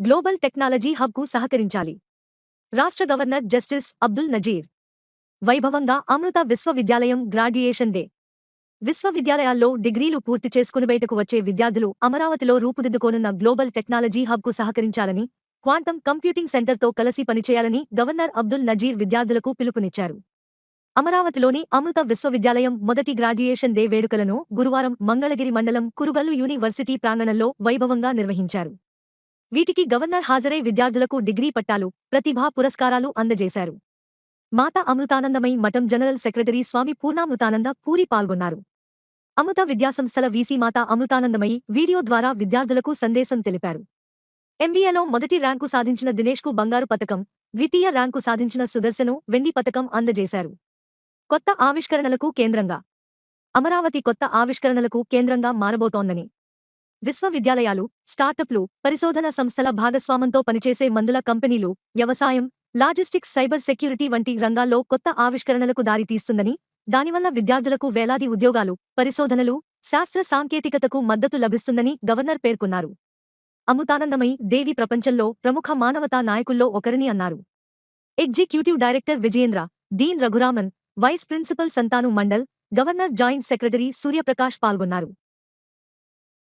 Global technology హబ్కు సహకరించాలి. రాష్ట్ర governor justice Abdul Nazir. వైభవంగా అమృత విశ్వవిద్యాలయం గ్రాడ్యుయేషన్ డే. విశ్వవిద్యాలయాల్లో డిగ్రీలు పూర్తి చేసుకుని బయటకు వచ్చే విద్యార్థులు అమరావతిలో రూపుదిద్దుకోనున్న గ్లోబల్ టెక్నాలజీ హబ్కు సహకరించాలని క్వాంటం కంప్యూటింగ్ సెంటర్తో కలిసి పనిచేయాలని గవర్నర్ అబ్దుల్ నజీర్ విద్యార్థులకు పిలుపునిచ్చారు. అమరావతిలోని అమృత విశ్వవిద్యాలయం మొదటి గ్రాడ్యుయేషన్ డే వేడుకలను గురువారం మంగళగిరి మండలం కురుగల్లు యూనివర్సిటీ ప్రాంగణంలో వైభవంగా నిర్వహించారు. వీటికి గవర్నర్ హాజరై విద్యార్థులకు డిగ్రీ పట్టాలు ప్రతిభా పురస్కారాలు అందజేశారు. మాతా అమృతానందమై మఠం జనరల్ సెక్రటరీ స్వామి పూర్ణామృతానంద పూరి పాల్గొన్నారు. అమృత విద్యాసంస్థల వీసీ మాతా అమృతానందమయి వీడియో ద్వారా విద్యార్థులకు సందేశం తెలిపారు. ఎంబీఏలో మొదటి ర్యాంకు సాధించిన దినేష్కు బంగారు పతకం ద్వితీయ ర్యాంకు సాధించిన సుదర్శను వెండి పతకం అందజేశారు. కొత్త ఆవిష్కరణలకు కేంద్రంగా. అమరావతి కొత్త ఆవిష్కరణలకు కేంద్రంగా మారబోతోందని. విశ్వవిద్యాలయాలు స్టార్టప్లు పరిశోధన సంస్థల భాగస్వామంతో పనిచేసే మందుల కంపెనీలు వ్యవసాయం లాజిస్టిక్స్ సైబర్ సెక్యూరిటీ వంటి రంగాల్లో కొత్త ఆవిష్కరణలకు దారితీస్తుందని దానివల్ల విద్యార్థులకు వేలాది ఉద్యోగాలు పరిశోధనలు శాస్త్ర సాంకేతికతకు మద్దతు లభిస్తుందని గవర్నర్ పేర్కొన్నారు. అమృతానందమై దేవి ప్రపంచంలో ప్రముఖ మానవతా నాయకుల్లో ఒకరిని అన్నారు. Executive director Vijayendra dean Raghuraman vice principal Santanu Mandal governor joint secretary Suryaprakash పాల్గొన్నారు.